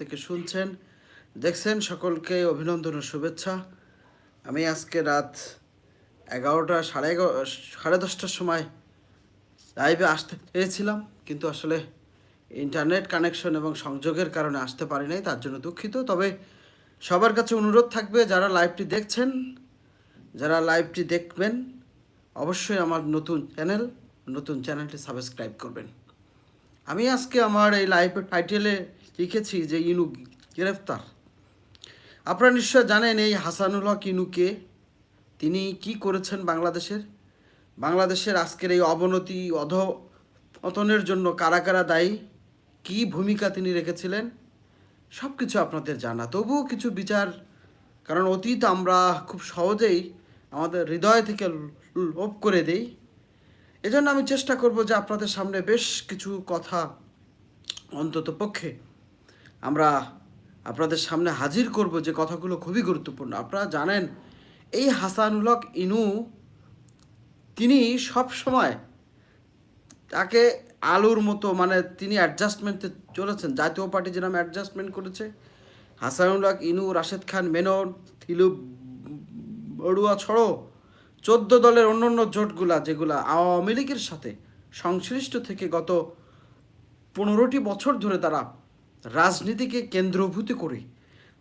থেকে শুনছেন। দেখছেন সকলকে অভিনন্দন ও শুভেচ্ছা। আমি আজকে রাত এগারোটা সাড়ে এগারো, সাড়ে দশটার সময় লাইভে আসতে চেয়েছিলাম কিন্তু আসলে ইন্টারনেট কানেকশন এবং সংযোগের কারণে আসতে পারি নাই, তার জন্য দুঃখিত। তবে সবার কাছে অনুরোধ থাকবে, যারা লাইভটি দেখছেন, যারা লাইভটি দেখবেন, অবশ্যই আমার নতুন চ্যানেল নতুন চ্যানেলটি সাবস্ক্রাইব করবেন। আমি আজকে আমার এই লাইভের টাইটেলে লিখেছি যে ইনু গ্রেফতার। আপনারা নিশ্চয় জানেন এই হাসানুল হক ইনুকে তিনি কি করেছেন বাংলাদেশের? বাংলাদেশের আজকের এই অবনতি অধপতনের জন্য কারা কারা দায়ী, কী ভূমিকা তিনি রেখেছিলেন সব কিছু আপনাদের জানা। তবুও কিছু বিচার, কারণ অতীত আমরা খুব সহজেই আমাদের হৃদয় থেকে লোপ করে দেই। এজন্য আমি চেষ্টা করব যে আপনাদের সামনে বেশ কিছু কথা অন্তত পক্ষে আমরা আপনাদের সামনে হাজির করব যে কথাগুলো খুবই গুরুত্বপূর্ণ। আপনারা জানেন, এই হাসানুল হক ইনু, তিনি সব সময় তাকে আলুর মতো মানে তিনি অ্যাডজাস্টমেন্টে চলেছেন। জাতীয় পার্টি যেরকম অ্যাডজাস্টমেন্ট করেছে হাসানুল হক ইনু, রাশেদ খান, মেনন থিলু বড়ুয়া ছড়ো, চোদ্দ দলের অন্য অন্য জোটগুলা যেগুলা আওয়ামী লীগের সাথে সংশ্লিষ্ট থেকে গত পনেরোটি বছর ধরে তারা রাজনীতিকে কেন্দ্রভূত করে,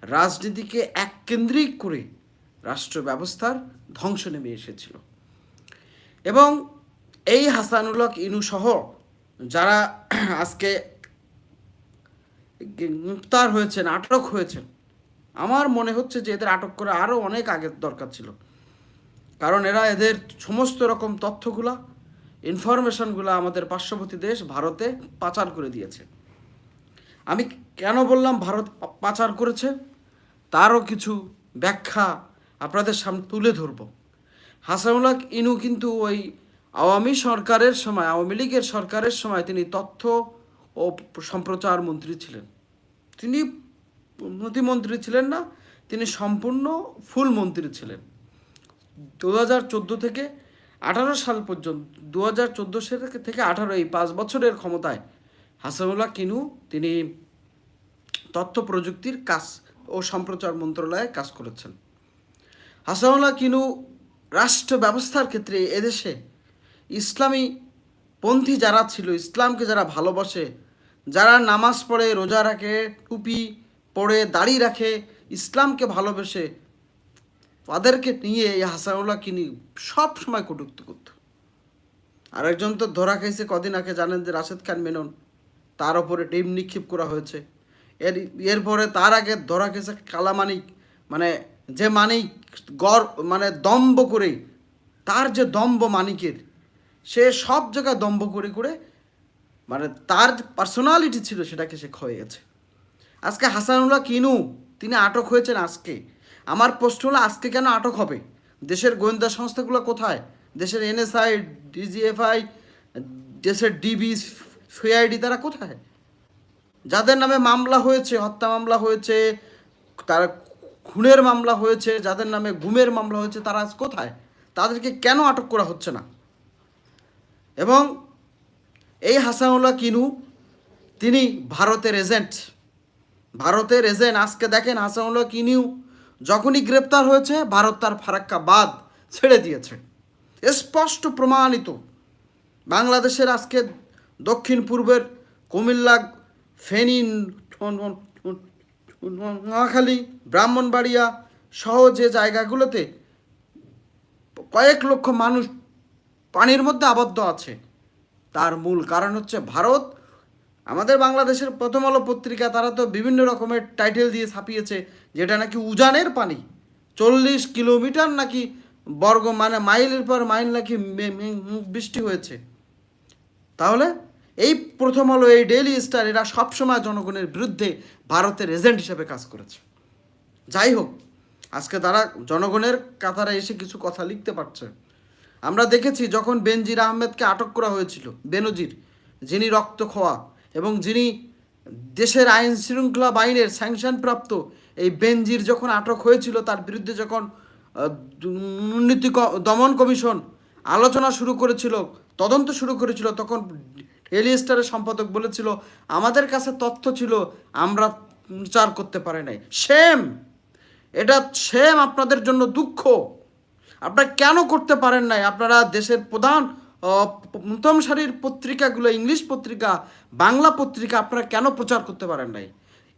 রাজনীতিকে এককেন্দ্রিক করে রাষ্ট্র ব্যবস্থার ধ্বংস নেমে এসেছিল। এবং এই হাসানুল হক, ইনু সহ যারা আজকে গ্রেপ্তার হয়েছেন, আটক হয়েছেন, আমার মনে হচ্ছে যে এদের আটক করা আরও অনেক আগের দরকার ছিল। কারণ এরা এদের সমস্ত রকম তথ্যগুলা ইনফরমেশনগুলো আমাদের পার্শ্ববর্তী দেশ ভারতে পাচার করে দিয়েছে। আমি কেন বললাম ভারত পাচার করেছে? তারও কিছু ব্যাখ্যা আপনাদের সামনে তুলে ধরব। হাসানুল্লাহ ইনু কিন্তু ওই আওয়ামী সরকারের সময়, আওয়ামী লীগের সরকারের সময় তিনি তথ্য ও সম্প্রচার মন্ত্রী ছিলেন। তিনি প্রতিমন্ত্রী ছিলেন না, তিনি সম্পূর্ণ ফুল মন্ত্রী ছিলেন। দু হাজার চোদ্দ থেকে আঠারো সাল পর্যন্ত, দু হাজার চোদ্দ থেকে আঠারো, এই পাঁচ বছরের ক্ষমতায় হাসানুল্লাহ কিনু তিনি তথ্য প্রযুক্তির কাজ ও সম্প্রচার মন্ত্রণালয়ে কাজ করেছেন। হাসানুল্লাহ কিনু রাষ্ট্র ব্যবস্থার ক্ষেত্রে এদেশে ইসলামী পন্থী যারা ছিল, ইসলামকে যারা ভালোবাসে, যারা নামাজ পড়ে, রোজা রাখে, টুপি পড়ে দাড়ি রাখে, ইসলামকে ভালোবেসে তাদেরকে নিয়ে এই হাসানুল্লাহ কিনি সব সময় কটুক্ত করত। আরেকজন তো ধরা খাইছে কদিন আগে, জানেন যে রাশেদ খান মেনন, তার ওপরে ডিম নিক্ষেপ করা হয়েছে। এর, এরপরে তার আগে ধরা খেয়েছে কালামানিক মানে যে মানিক গড় মানে দম্ব করে, তার যে দম্ব মানিকের, সে সব জায়গায় দম্ব করে করে মানে তার পার্সোনালিটি ছিল সেটাকে সে ক্ষয়ে গেছে। আজকে হাসানুল্লাহ কিনু, তিনি আটক হয়েছেন আজকে। আমার প্রশ্ন হলো, আজকে কেন আটক হবে? দেশের গোয়েন্দা সংস্থাগুলো কোথায়? দেশের এনএসআই ডিজিএফআই দেশের ডিবি সিআইডি তারা কোথায়? যাদের নামে মামলা হয়েছে, হত্যা মামলা হয়েছে, তারা খুনের মামলা হয়েছে, যাদের নামে গুমের মামলা হয়েছে, তারা আজ কোথায়? তাদেরকে কেন আটক করা হচ্ছে না? এবং এই হাসানুল্লাহ কিনু, তিনি ভারতের এজেন্ট। ভারতের এজেন্ট, আজকে দেখেন হাসানুল্লাহ কিনিউ যখনই গ্রেপ্তার হয়েছে, ভারত তার ফারাক্কা বাদ ছেড়ে দিয়েছে। স্পষ্ট প্রমাণিত। বাংলাদেশের আজকে দক্ষিণ পূর্বের কুমিল্লা ফেনী নোয়াখালী, ব্রাহ্মণবাড়িয়া সহ যে জায়গাগুলোতে কয়েক লক্ষ মানুষ পানির মধ্যে আবদ্ধ আছে, তার মূল কারণ হচ্ছে ভারত। আমাদের বাংলাদেশের প্রথম আলো পত্রিকা, তারা তো বিভিন্ন রকমের টাইটেল দিয়ে ছাপিয়েছে, যেটা নাকি উজানের পানি। চল্লিশ কিলোমিটার নাকি বর্গ মানে মাইলের পর মাইল নাকি বৃষ্টি হয়েছে। তাহলে এই প্রথম আলো, এই ডেইলি স্টার এরা সবসময় জনগণের বিরুদ্ধে ভারতের এজেন্ট হিসেবে কাজ করেছে। যাই হোক, আজকে তারা জনগণের কাতারে এসে কিছু কথা লিখতে পারছে। আমরা দেখেছি যখন বেনজির আহমেদকে আটক করা হয়েছিল, বেনজির, যিনি রক্ত খোয়া এবং যিনি দেশের আইন শৃঙ্খলা বাহিনীর স্যাংশন প্রাপ্ত এই বেনজির যখন আটক হয়েছিল, তার বিরুদ্ধে যখন দুর্নীতি দমন কমিশন আলোচনা শুরু করেছিল, তদন্ত শুরু করেছিল, তখন ডেলি স্টারের সম্পাদক বলেছিল, আমাদের কাছে তথ্য ছিল, আমরা প্রচার করতে পারে নাই। সেম এটা সেম আপনাদের জন্য দুঃখ। আপনারা কেন করতে পারেন নাই? আপনারা দেশের প্রধান প্রথম সারির পত্রিকাগুলো, ইংলিশ পত্রিকা, বাংলা পত্রিকা, আপনারা কেন প্রচার করতে পারেন নাই?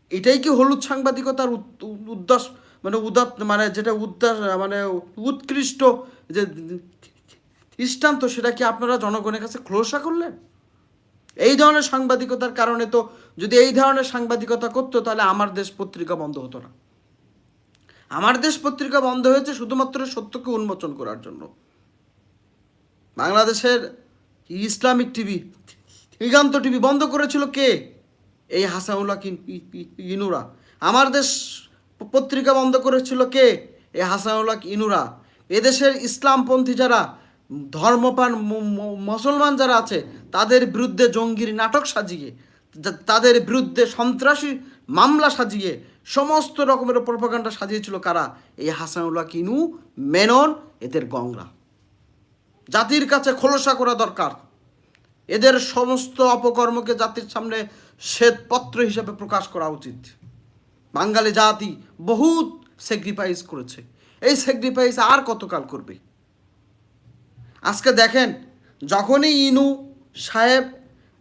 এটাই কি হলুদ সাংবাদিকতার উদ- উদ- মানে উদাত মানে যেটা উদ্দাস মানে উৎকৃষ্ট যে দৃষ্টান্ত সেটা কি আপনারা জনগণের কাছে খোলসা করলেন? এই ধরনের সাংবাদিকতার কারণে তো যদি এই ধরনের সাংবাদিকতা করতো, তাহলে আমার দেশ পত্রিকা বন্ধ হতো না। আমার দেশ পত্রিকা বন্ধ হয়েছে শুধুমাত্র সত্যকে উন্মোচন করার জন্য। বাংলাদেশের ইসলামিক টিভি, দিগান্ত টিভি বন্ধ করেছিল কে? এই হাসানুল্লাহ ইনুরা। আমার দেশ পত্রিকা বন্ধ করেছিল কে? এই হাসানুল্লাহ ইনুরা। এদেশের ইসলামপন্থী যারা ম- মুসলমান যারা আছে, তাদের বিরুদ্ধে জঙ্গির নাটক সাজিয়ে তাদের বিরুদ্ধে সন্ত্রাসী মামলা সাজিয়ে, সমস্ত রকমের প্রপাগান্ডা সাজিয়েছিল কারা? এই হাসানুল্লাহ, কিনু, মেনন, এদের গংরা জাতির কাছে খোলসা করা দরকার। এদের সমস্ত অপকর্মকে জাতির সামনে শ্বেতপত্র হিসেবে প্রকাশ করা উচিত। বাঙালি জাতি বহুত স্যাক্রিফাইস করেছে। এই স্যাক্রিফাইস আর কতকাল করবে? আজকে দেখেন, যখনই ইনু সাহেব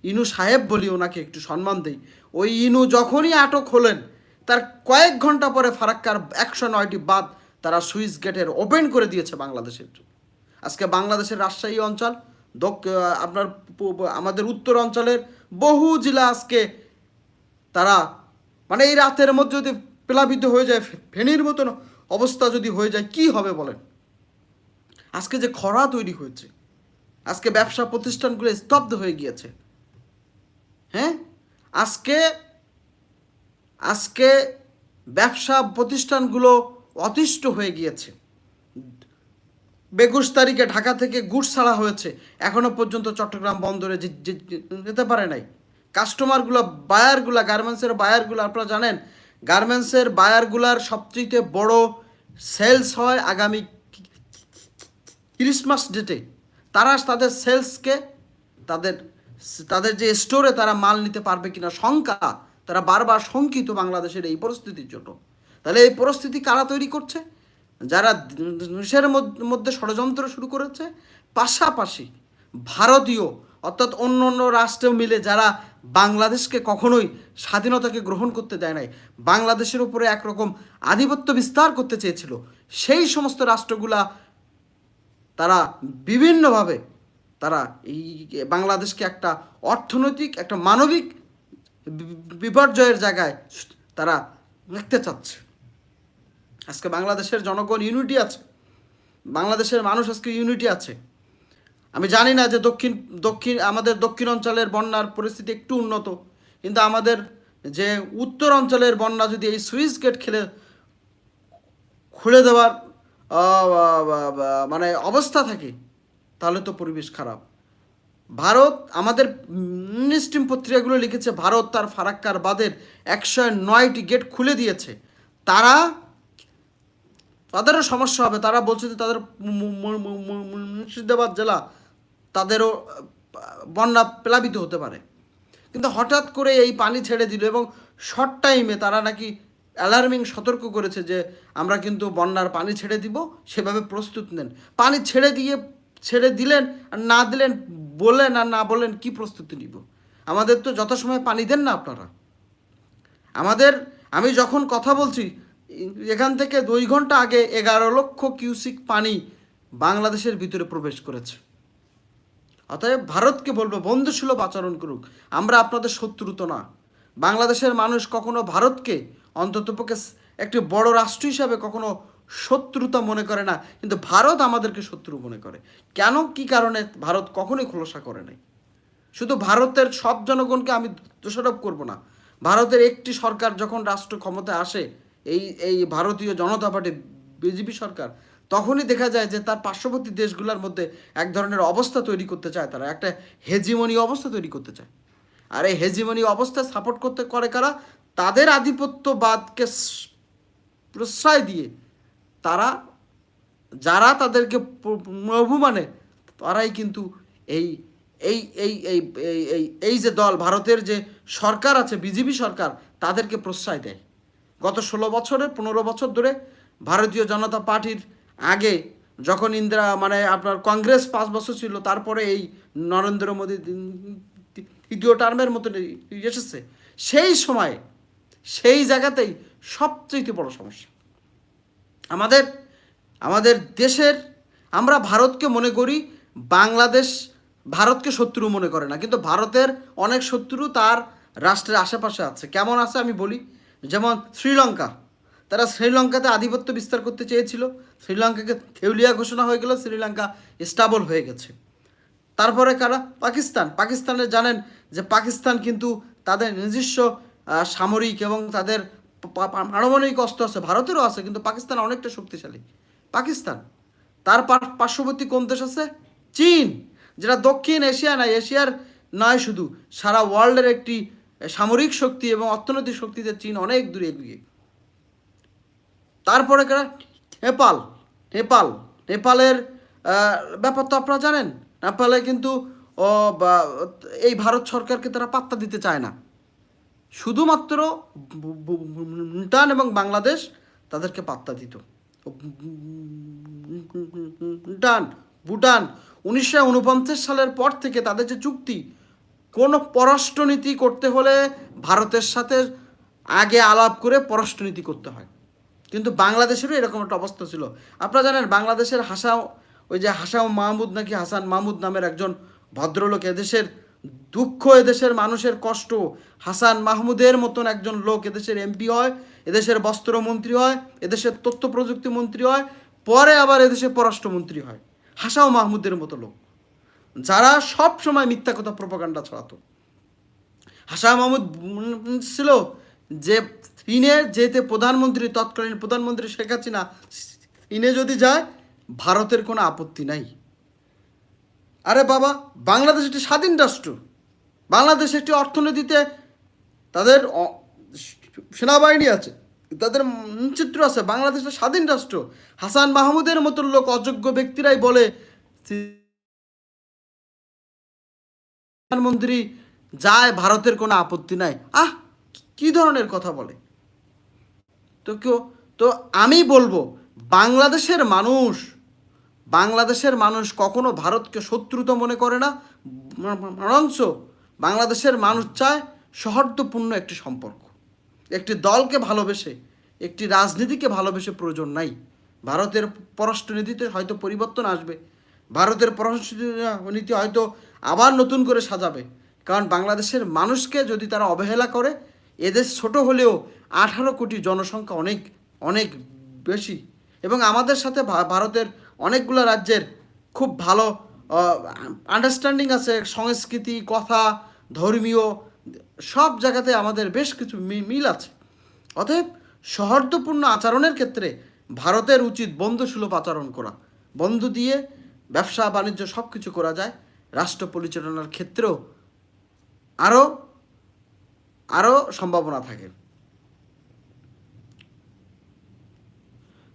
ইনু সাহেব বলি ওনাকে একটু সম্মান দেই, ওই ইনু যখনই আটক হলেন, তার কয়েক ঘণ্টা পরে ফারাক্কার একশো নয়টি বাদ তারা সুইচ গেটের ওপেন করে দিয়েছে বাংলাদেশের। আজকে বাংলাদেশের রাজশাহী অঞ্চল আপনার আমাদের উত্তর অঞ্চলের বহু জেলা আজকে তারা মানে এই রাতের মধ্যে যদি প্লাবিত হয়ে যায় ফেনীর মতন অবস্থা যদি হয়ে যায়, কি হবে বলেন আজকে যে খরা তৈরি হয়েছে, আজকে ব্যবসা প্রতিষ্ঠানগুলো স্তব্ধ হয়ে গিয়েছে। হ্যাঁ? আজকে আজকে ব্যবসা প্রতিষ্ঠানগুলো অতিষ্ঠ হয়ে গিয়েছে। বেগুশ তারিখে ঢাকা থেকে গুড় ছাড়া হয়েছে। এখনও পর্যন্ত চট্টগ্রাম বন্দরে যেতে পারে নাই। কাস্টমারগুলো, বায়ারগুলা, গার্মেন্টসের বায়ারগুলো, আপনারা জানেন, গার্মেন্টসের বায়ারগুলার সবচেয়ে বড় সেলস হয় আগামী ক্রিসমাস ডেটে তারা তাদের সেলসকে, তাদের তাদের যে স্টোরে তারা মাল নিতে পারবে কিনা শঙ্কা, তারা বারবার শঙ্কিত বাংলাদেশের এই পরিস্থিতির জন্য। তাহলে এই পরিস্থিতি কারা তৈরি করছে? যারা দেশের মধ্য- ষড়যন্ত্র শুরু করেছে, পাশাপাশি ভারতীয়, অর্থাৎ অন্য অন্য রাষ্ট্র মিলে যারা বাংলাদেশকে কখনোই স্বাধীনতাকে গ্রহণ করতে দেয় নাই, বাংলাদেশের উপরে একরকম আধিপত্য বিস্তার করতে চেয়েছিল, সেই সমস্ত রাষ্ট্রগুলা তারা বিভিন্নভাবে তারা এই বাংলাদেশকে একটা অর্থনৈতিক, একটা মানবিক বিপর্যয়ের জায়গায় তারা দেখতে চাচ্ছে। আজকে বাংলাদেশের জনগণ ইউনিটি আছে। বাংলাদেশের মানুষ আজকে ইউনিটি আছে। আমি জানি না যে দক্ষিণ দক্ষিণ, আমাদের দক্ষিণ অঞ্চলের বন্যার পরিস্থিতি একটু উন্নত, কিন্তু আমাদের যে উত্তর অঞ্চলের বন্যা যদি এই সুইচ গেট খেলে খুলে দেওয়ার মানে অবস্থা থাকে, তাহলে তো পরিবেশ খারাপ। ভারত, আমাদের স্ট্রিম পত্রিকাগুলো লিখেছে, ভারত তার ফারাক্কার বাদের একশো নয়টি গেট খুলে দিয়েছে। তারা তাদেরও সমস্যা হবে, তারা বলছে যে তাদের মুর্শিদাবাদ জেলা তাদেরও বন্যা প্লাবিত হতে পারে। কিন্তু হঠাৎ করে এই পানি ছেড়ে দিল এবং শর্ট টাইমে তারা নাকি অ্যালার্মিং সতর্ক করেছে যে আমরা কিন্তু বন্যার পানি ছেড়ে দিব, সেভাবে প্রস্তুত নেন। পানি ছেড়ে দিয়ে, ছেড়ে দিলেন, আর না দিলেন, বললেন আর না বললেন কি প্রস্তুতি নিব? আমাদের তো যথাসময়ে পানি দেন না আপনারা। আমাদের, আমি যখন কথা বলছি, এখান থেকে দুই ঘণ্টা আগে এগারো লক্ষ কিউসিক পানি বাংলাদেশের ভিতরে প্রবেশ করেছে। অতএব ভারতকে বলব, বন্ধুসুলভ আচরণ করুক। আমরা আপনাদের শত্রু তো না। বাংলাদেশের মানুষ কখনো ভারতকে অন্ততপক্ষে একটি বড় রাষ্ট্র হিসাবে কখনো শত্রুতা মনে করে না, কিন্তু ভারত আমাদেরকে শত্রু মনে করে। কেন, কি কারণে ভারত কখনোই খোলসা করে নাই? শুধু ভারতের সব জনগণকে আমি দোষারোপ করব না। ভারতের একটি সরকার যখন রাষ্ট্র ক্ষমতায় আসে, এই এই ভারতীয় জনতা পার্টি, বিজেপি সরকার, তখনই দেখা যায় যে তার পার্শ্ববর্তী দেশগুলোর মধ্যে এক ধরনের অবস্থা তৈরি করতে চায় তারা, একটা হেজিমনি অবস্থা তৈরি করতে চায়। আর এই হেজিমনি অবস্থা সাপোর্ট করতে করে কারা? তাদের আধিপত্যবাদকে প্রশ্রয় দিয়ে তারা, যারা তাদেরকে প্র- প্রভু মানে তারাই কিন্তু এই এই এই এই এই এই এই যে দল, ভারতের যে সরকার আছে, বিজেপি সরকার, তাদেরকে প্রশ্রয় দেয়। গত ষোলো বছরে, পনেরো বছর ধরে ভারতীয় জনতা পার্টির আগে যখন ইন্দিরা মানে আপনার কংগ্রেস পাঁচ বছর ছিল, তারপরে এই নরেন্দ্র মোদী তৃতীয় টার্মের মতন এসেছে, সেই সময়ে সেই জায়গাতেই সবচেয়ে বড় সমস্যা। আমাদের আমাদের দেশের, আমরা ভারতকে মনে করি বাংলাদেশ ভারতকে শত্রু মনে করে না, কিন্তু ভারতের অনেক শত্রু তার রাষ্ট্রের আশেপাশে আছে। কেমন আছে আমি বলি, যেমন শ্রীলঙ্কা, তারা শ্রীলঙ্কাতে আধিপত্য বিস্তার করতে চেয়েছিল, শ্রীলঙ্কাকে থেউলিয়া ঘোষণা হয়ে গেল, শ্রীলঙ্কা স্টাবল হয়ে গেছে। তারপরে কারা? পাকিস্তান। পাকিস্তানে জানেন যে পাকিস্তান কিন্তু তাদের নিজস্ব সামরিক এবং তাদের পারমাণবিক অস্ত্র আছে, ভারতেরও আছে, কিন্তু পাকিস্তান অনেকটা শক্তিশালী। পাকিস্তান, তার পার্শ্ববর্তী কোন দেশ আছে? চীন, যেটা দক্ষিণ এশিয়া নয়, এশিয়ার নয় শুধু, সারা ওয়ার্ল্ডের একটি সামরিক শক্তি এবং অর্থনৈতিক শক্তিতে চীন অনেক দূরে এগিয়ে। তারপরে কারা? নেপাল নেপাল, নেপালের ব্যাপার তো আপনারা জানেন, নেপালে কিন্তু এই ভারত সরকারকে তারা পাত্তা দিতে চায় না। শুধুমাত্র ভুটান এবং বাংলাদেশ তাদেরকে পাত্তা দিত। ভুটান ভুটান উনিশশো উনপঞ্চাশ সালের পর থেকে তাদের যে চুক্তি, কোনো পররাষ্ট্রনীতি করতে হলে ভারতের সাথে আগে আলাপ করে পররাষ্ট্রনীতি করতে হয়। কিন্তু বাংলাদেশেরও এরকম একটা অবস্থা ছিল। আপনারা জানেন, বাংলাদেশের হাসা ওই যে হাসাও মাহমুদ নাকি হাসান মাহমুদ নামের একজন ভদ্রলোক এদেশের দুঃখ এদেশের মানুষের কষ্ট। হাসান মাহমুদের মতন একজন লোক এদেশের এমপি হয়, এদেশের বস্ত্রমন্ত্রী হয়, এদেশের তথ্য প্রযুক্তি মন্ত্রী হয়, পরে আবার এদেশের পররাষ্ট্রমন্ত্রী হয়। হাসাও মাহমুদের মতো লোক, যারা সব সময় মিথ্যা কথা প্রপাগান্ডা ছড়াতো। হাসা মাহমুদ ছিল যে চীনের যেতে প্রধানমন্ত্রী, তৎকালীন প্রধানমন্ত্রী শেখ হাসিনা, চীনে যদি যায়, ভারতের কোনো আপত্তি নাই। আরে বাবা, বাংলাদেশ একটি স্বাধীন রাষ্ট্র। বাংলাদেশ একটি অর্থনীতিতে তাদের সেনাবাহিনী আছে, তাদের চিত্র আছে। বাংলাদেশ একটা স্বাধীন রাষ্ট্র। হাসান মাহমুদের মতো লোক, অযোগ্য ব্যক্তিরাই বলে প্রধানমন্ত্রী যায়, ভারতের কোনো আপত্তি নাই। আহ, কি ধরনের কথা বলে? তো কেউ, তো আমি বলব, বাংলাদেশের মানুষ বাংলাদেশের মানুষ কখনো ভারতকে শত্রুতা মনে করে না, বরঞ্চ বাংলাদেশের মানুষ চায় সৌহার্দ্যপূর্ণ একটি সম্পর্ক। একটি দলকে ভালোবেসে, একটি রাজনীতিকে ভালোবেসে প্রয়োজন নাই। ভারতের পররাষ্ট্রনীতিতে হয়তো পরিবর্তন আসবে, ভারতের পররাষ্ট্রনীতি হয়তো আবার নতুন করে সাজাবে। কারণ বাংলাদেশের মানুষকে যদি তারা অবহেলা করে, এদেশ ছোট হলেও আঠারো কোটি জনসংখ্যা অনেক অনেক বেশি। এবং আমাদের সাথে ভারতের অনেকগুলো রাজ্যের খুব ভালো আন্ডারস্ট্যান্ডিং আছে, সংস্কৃতি, কথা, ধর্মীয়, সব জায়গাতে আমাদের বেশ কিছু মিল আছে। অতএব সৌহার্দ্যপূর্ণ আচরণের ক্ষেত্রে ভারতের উচিত বন্ধুসুলভ আচরণ করা। বন্ধু দিয়ে ব্যবসা, বাণিজ্য সব কিছু করা যায়। রাষ্ট্র পরিচালনার ক্ষেত্রেও আরও আরও সম্ভাবনা থাকে।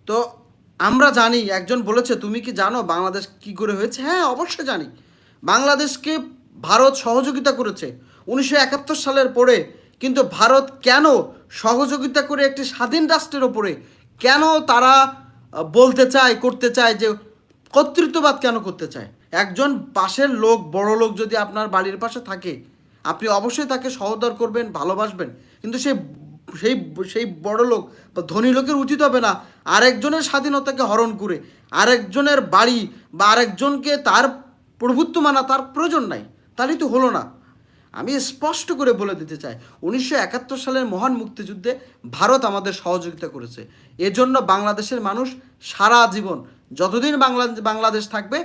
তো আমরা জানি, একজন বলেছে, তুমি কি জানো বাংলাদেশ কি করে হয়েছে? হ্যাঁ অবশ্যই জানি। বাংলাদেশকে ভারত সহযোগিতা করেছে উনিশশো একাত্তর সালের পরে, কিন্তু ভারত কেন সহযোগিতা করে একটি স্বাধীন রাষ্ট্রের ওপরে? কেন তারা বলতে চায়, করতে চায় যে কর্তৃত্ববাদ কেন করতে চায়? একজন পাশের লোক, বড় লোক যদি আপনার বাড়ির পাশে থাকে, আপনি অবশ্যই তাকে সহদর করবেন, ভালোবাসবেন। কিন্তু সেই সেই সেই বড় লোক বা ধনী লোকের উচিত হবে না আরেকজনের স্বাধীনতাকে হরণ করে, আরেকজনের বাড়ি বা আরেকজনকে তার প্রভুত্ব মানা তার প্রয়োজন নাই, তাহলেই তো হলো না। আমি স্পষ্ট করে বলে দিতে চাই, উনিশশো একাত্তর সালের মহান মুক্তিযুদ্ধে ভারত আমাদের সহযোগিতা করেছে। এজন্য বাংলাদেশের মানুষ সারা জীবন, যতদিন বাংলা, বাংলাদেশ থাকবে,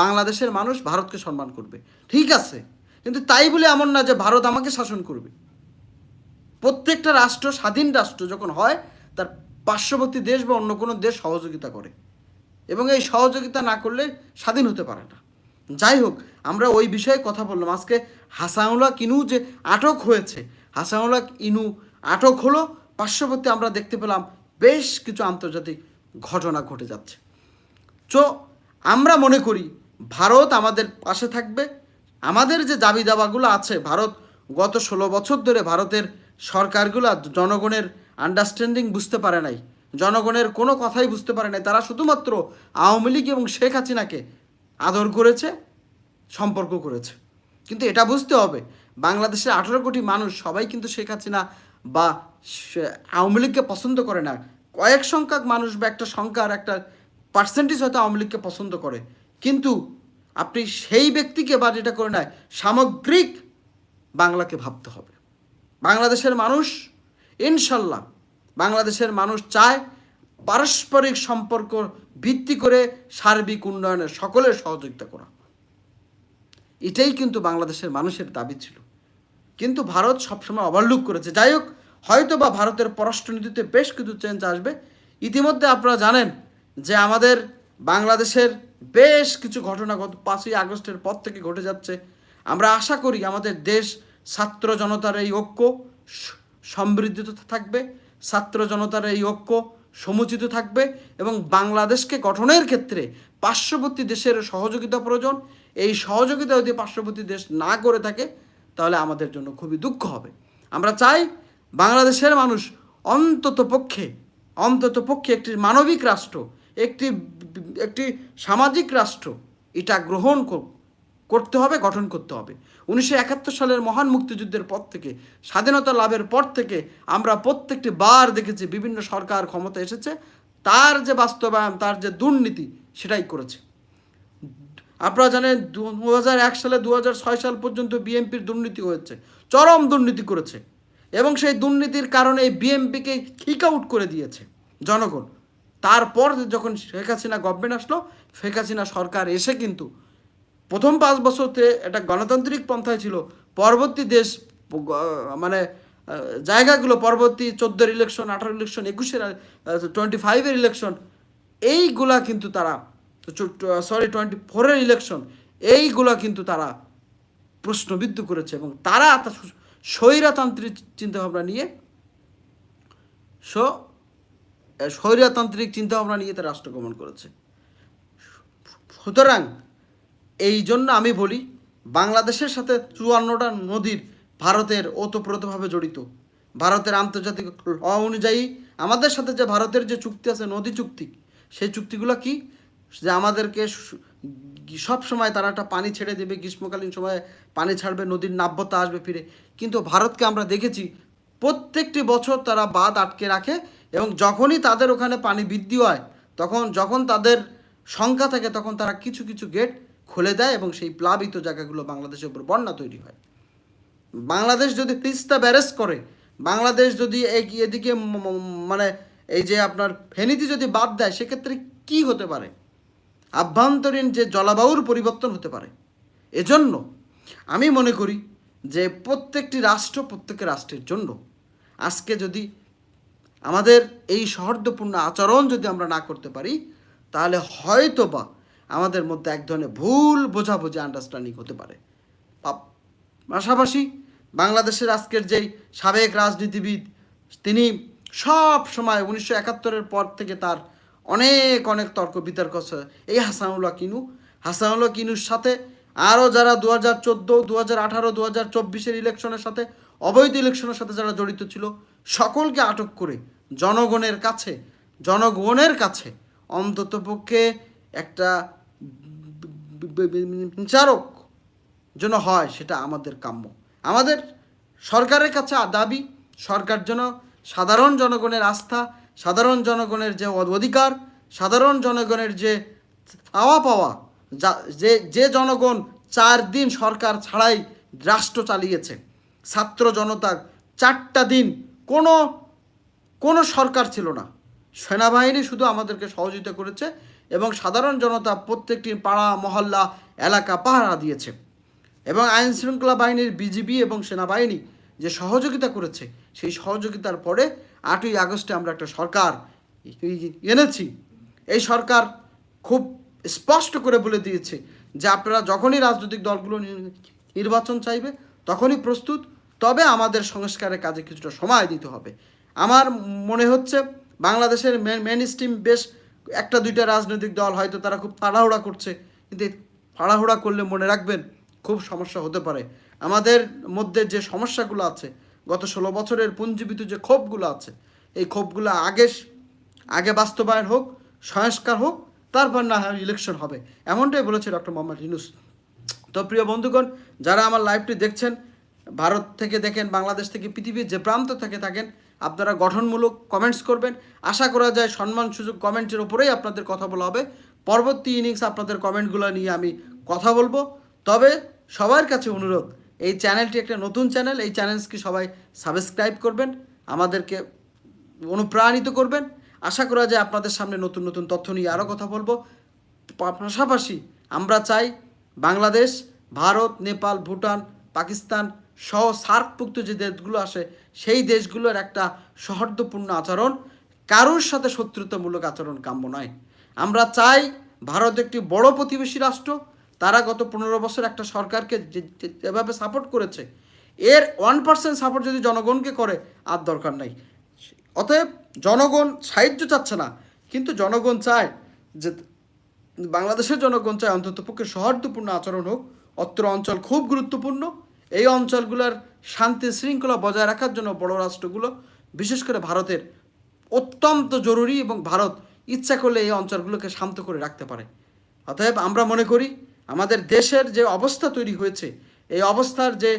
বাংলাদেশের মানুষ ভারতকে সম্মান করবে। ঠিক আছে, কিন্তু তাই বলে এমন না যে ভারত আমাকে শাসন করবে। প্রত্যেকটা রাষ্ট্র, স্বাধীন রাষ্ট্র যখন হয়, তার পার্শ্ববর্তী দেশ বা অন্য কোনো দেশ সহযোগিতা করে। এবং এই সহযোগিতা না করলে স্বাধীন হতে পারে না। যাই হোক, আমরা ওই বিষয়ে কথা বললাম। আজকে হাসানুল্লাহ কিনু যে আটক হয়েছে, হাসানুল্লাহ ইনু আটক হলো, পার্শ্ববর্তী আমরা দেখতে পেলাম বেশ কিছু আন্তর্জাতিক ঘটনা ঘটে যাচ্ছে। তো আমরা মনে করি, ভারত আমাদের পাশে থাকবে। আমাদের যে দাবি দাবাগুলো আছে, ভারত গত ষোলো বছর ধরে ভারতের সরকারগুলো জনগণের আন্ডারস্ট্যান্ডিং বুঝতে পারে নাই। জনগণের কোনো কথাই বুঝতে পারে নাই। তারা শুধুমাত্র আওয়ামী লীগ এবং শেখ হাসিনাকে আদর করেছে, সম্পর্ক করেছে। কিন্তু এটা বুঝতে হবে, বাংলাদেশের আঠেরো কোটি মানুষ সবাই কিন্তু শেখ হাসিনা বা আওয়ামী লীগকে পছন্দ করে না। কয়েক সংখ্যক মানুষ বা একটা সংখ্যার একটা পার্সেন্টেজ হয়তো আওয়ামী লীগকে পছন্দ করে। কিন্তু আপনি সেই ব্যক্তিকে বা যেটা করে নেয়, সামগ্রিক বাংলাকে ভাবতে হবে। বাংলাদেশের মানুষ, ইনশাল্লাহ বাংলাদেশের মানুষ চায় পারস্পরিক সম্পর্ক ভিত্তি করে সার্বিক উন্নয়নের সকলের সহযোগিতা করা। এটাই কিন্তু বাংলাদেশের মানুষের দাবি ছিল। কিন্তু ভারত সবসময় ওভারলুক করেছে। যাই হোক হয়তো বা ভারতের পররাষ্ট্রনীতিতে বেশ কিছু চেঞ্জ আসবে। ইতিমধ্যে আপনারা জানেন যে আমাদের বাংলাদেশের বেশ কিছু ঘটনা গত পাঁচই আগস্টের পর থেকে ঘটে যাচ্ছে। আমরা আশা করি আমাদের দেশ ছাত্র জনতার এই ঐক্য সমৃদ্ধিত থাকবে, ছাত্র জনতার এই ঐক্য সমুচিত থাকবে এবং বাংলাদেশকে গঠনের ক্ষেত্রে পার্শ্ববর্তী দেশের সহযোগিতা প্রয়োজন। এই সহযোগিতা যদি পার্শ্ববর্তী দেশ না করে থাকে, তাহলে আমাদের জন্য খুবই দুঃখ হবে। আমরা চাই বাংলাদেশের মানুষ অন্তত পক্ষে অন্তত পক্ষে একটি মানবিক রাষ্ট্র, একটি একটি সামাজিক রাষ্ট্র, এটা গ্রহণ করতে হবে, গঠন করতে হবে। উনিশশো একাত্তর সালের মহান মুক্তিযুদ্ধের পর থেকে, স্বাধীনতা লাভের পর থেকে আমরা প্রত্যেকটি বার দেখেছি বিভিন্ন সরকার ক্ষমতা এসেছে। তার যে বাস্তবায়ন, তার যে দুর্নীতি, সেটাই করেছে। আপনারা জানেন দু এক সালে দু হাজার ছয় সাল পর্যন্ত বিএনপির দুর্নীতি হয়েছে, চরম দুর্নীতি করেছে। এবং সেই দুর্নীতির কারণে এই বিএনপিকে কিক আউট করে দিয়েছে জনগণ। তারপর যখন শেখ হাসিনা গভর্নমেন্ট আসলো, শেখ হাসিনা সরকার এসে কিন্তু প্রথম পাঁচ বছরতে একটা গণতান্ত্রিক পন্থায় ছিল, পরবর্তী দেশ মানে জায়গাগুলো, পরবর্তী চোদ্দোর ইলেকশন আঠারো ইলেকশন একুশের টোয়েন্টি ফাইভের ইলেকশন এইগুলা কিন্তু তারা সরি টোয়েন্টি ফোরের ইলেকশন এইগুলা কিন্তু তারা প্রশ্নবিদ্ধ করেছে এবং তারা তা সু- চিন্তাভাবনা নিয়ে সো স্বৈরতান্ত্রিক চিন্তাভাবনা নিয়ে তারা রাষ্ট্র গমন করেছে। সুতরাং এই জন্য আমি বলি, বাংলাদেশের সাথে চুয়ান্নটা নদীর ভারতের ওতপ্রোতভাবে জড়িত। ভারতের আন্তর্জাতিক ল অনুযায়ী আমাদের সাথে যে ভারতের যে চুক্তি আছে, নদী চুক্তি, সেই চুক্তিগুলো কি? যে আমাদেরকে সব সময় তারা একটা পানি ছেড়ে দেবে, গ্রীষ্মকালীন সময়ে পানি ছাড়বে, নদীর নাব্যতা আসবে ফিরে। কিন্তু ভারতকে আমরা দেখেছি, প্রত্যেকটি বছর তারা বাঁধ আটকে রাখে এবং যখনই তাদের ওখানে পানি বৃদ্ধি হয়, তখন যখন তাদের সংখ্যা থাকে, তখন তারা কিছু কিছু গেট খুলে দেয় এবং সেই প্লাবিত জায়গাগুলো বাংলাদেশের উপর বন্যা তৈরি হয়। বাংলাদেশ যদি তিস্তা ব্যারেজ করে, বাংলাদেশ যদি এদিকে মানে এই যে আপনার ফেনীতে যদি বাদ দেয়, সেক্ষেত্রে কি হতে পারে? আভ্যন্তরীণ যে জলবায়ুর পরিবর্তন হতে পারে। এজন্য আমি মনে করি যে প্রত্যেকটি রাষ্ট্র প্রত্যেকটি রাষ্ট্রের জন্য আজকে যদি আমাদের এই সৌহার্দ্যপূর্ণ আচরণ যদি আমরা না করতে পারি, তাহলে হয়তো বা আমাদের মধ্যে এক ধরনের ভুল বোঝাবুঝি আন্ডারস্ট্যান্ডিং হতে পারে। পাশাপাশি বাংলাদেশের আজকের যেই সাবেক রাজনীতিবিদ, তিনি সব সময় উনিশশো একাত্তরের পর থেকে তার অনেক অনেক তর্ক বিতর্ক আছে। এই হাসানুল্লাহ কিনু হাসানুল্লাহ কিনুর সাথে আরও যারা দু হাজার চোদ্দ দু হাজার আঠারো দু হাজার চব্বিশের ইলেকশনের সাথে, অবৈধ ইলেকশনের সাথে যারা জড়িত ছিল, সকলকে আটক করে জনগণের কাছে জনগণের কাছে অন্ততপক্ষে একটা বিচারক যেন হয়, সেটা আমাদের কাম্য। আমাদের সরকারের কাছে দাবি, সরকার যেন সাধারণ জনগণের আস্থা, সাধারণ জনগণের যে অধিকার, সাধারণ জনগণের যে পাওয়া পাওয়া, যা যে যে জনগণ চার দিন সরকার ছাড়াই রাষ্ট্র চালিয়েছে, ছাত্র জনতা চারটা দিন কোনো কোনো সরকার ছিল না। সেনাবাহিনী শুধু আমাদেরকে সহযোগিতা করেছে এবং সাধারণ জনতা প্রত্যেকটি পাড়া, মহল্লা, এলাকা পাহারা দিয়েছে। এবং আইন শৃঙ্খলা বাহিনীর বিজিবি এবং সেনাবাহিনী যে সহযোগিতা করেছে, সেই সহযোগিতার পরে আটই আগস্টে আমরা একটা সরকার এনেছি। এই সরকার খুব স্পষ্ট করে বলে দিয়েছে যে আপনারা যখনই রাজনৈতিক দলগুলো নির্বাচন চাইবে, তখনই প্রস্তুত। তবে আমাদের সংস্কারের কাজে কিছুটা সময় দিতে হবে। আমার মনে হচ্ছে বাংলাদেশের মেন স্ট্রিম বেশ একটা দুইটা রাজনৈতিক দল হয়তো তারা খুব তাড়াহুড়া করছে, কিন্তু তাড়াহুড়া করলে মনে রাখবেন খুব সমস্যা হতে পারে। আমাদের মধ্যে যে সমস্যাগুলো আছে, গত ষোলো বছরের পুঞ্জীবিত যে ক্ষোভগুলো আছে, এই ক্ষোভগুলো আগে আগে বাস্তবায়ন হোক, সংস্কার হোক, তারপর না হয় ইলেকশন হবে। এমনটাই বলেছে ডক্টর মোহাম্মদ ইউনুস। তো প্রিয় বন্ধুগণ, যারা আমার লাইভটি দেখছেন, ভারত থেকে দেখেন, বাংলাদেশ থেকে পৃথিবীর যে প্রান্ত থেকে থাকেন আপনারা গঠনমূলক কমেন্টস করবেন। আশা করা যায় সম্মান সুযোগ কমেন্টের উপরেই আপনাদের কথা বলা হবে। পরবর্তী ইনিংস আপনাদের কমেন্টগুলো নিয়ে আমি কথা বলব। তবে সবার কাছে অনুরোধ, এই চ্যানেলটি একটা নতুন চ্যানেল, এই চ্যানেলসকে সবাই সাবস্ক্রাইব করবেন, আমাদেরকে অনুপ্রাণিত করবেন। আশা করা যায় আপনাদের সামনে নতুন নতুন তথ্য নিয়ে আরও কথা বলব। পাশাপাশি আমরা চাই বাংলাদেশ, ভারত, নেপাল, ভুটান, পাকিস্তান সহ সার্কভুক্ত যে দেশগুলো আসে, সেই দেশগুলোর একটা সৌহার্দ্যপূর্ণ আচরণ কারোর সাথে শত্রুতামূলক আচরণ কাম্য নয়। আমরা চাই ভারত একটি বড় প্রতিবেশী রাষ্ট্র। তারা গত পনেরো বছর একটা সরকারকে যেভাবে সাপোর্ট করেছে, এর ওয়ান পার্সেন্ট সাপোর্ট যদি জনগণকে করে, আর দরকার নাই। অতএব জনগণ সাহায্য চাচ্ছে না, কিন্তু জনগণ চায় যে, বাংলাদেশের জনগণ চায় অন্তত পক্ষে সৌহার্দ্যপূর্ণ আচরণ হোক। অত্র অঞ্চল খুব গুরুত্বপূর্ণ। এই অঞ্চলগুলোর শান্তি শৃঙ্খলা বজায় রাখার জন্য বড় রাষ্ট্রগুলো, বিশেষ করে ভারতের, অত্যন্ত জরুরি এবং ভারত ইচ্ছা করলে এই অঞ্চলগুলোকে শান্ত করে রাখতে পারে। অতএব আমরা মনে করি, আমাদের দেশের যে অবস্থা তৈরি হয়েছে, এই অবস্থার যে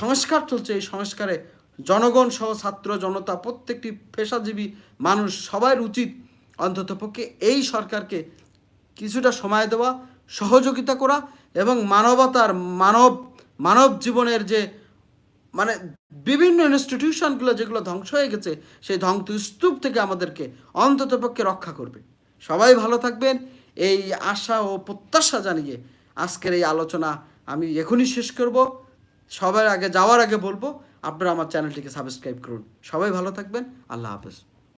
সংস্কার চলছে, এই সংস্কারে জনগণ সহ ছাত্র জনতা, প্রত্যেকটি পেশাজীবী মানুষ সবার উচিত অন্ততপক্ষে এই সরকারকে কিছুটা সময় দেওয়া, সহযোগিতা করা এবং মানবতার মানব মানব জীবনের যে মানে বিভিন্ন ইনস্টিটিউশনগুলো যেগুলো ধ্বংস হয়ে গেছে, সেই ধ্বংস স্তূপ থেকে আমাদেরকে অন্ততপক্ষে রক্ষা করবে। সবাই ভালো থাকবেন। এই আশা ও প্রত্যাশা জানিয়ে আজকের এই আলোচনা আমি এখনই শেষ করব। সবার আগে যাওয়ার আগে বলব, আপনারা আমার চ্যানেলটিকে সাবস্ক্রাইব করুন। সবাই ভালো থাকবেন। আল্লাহ হাফেজ।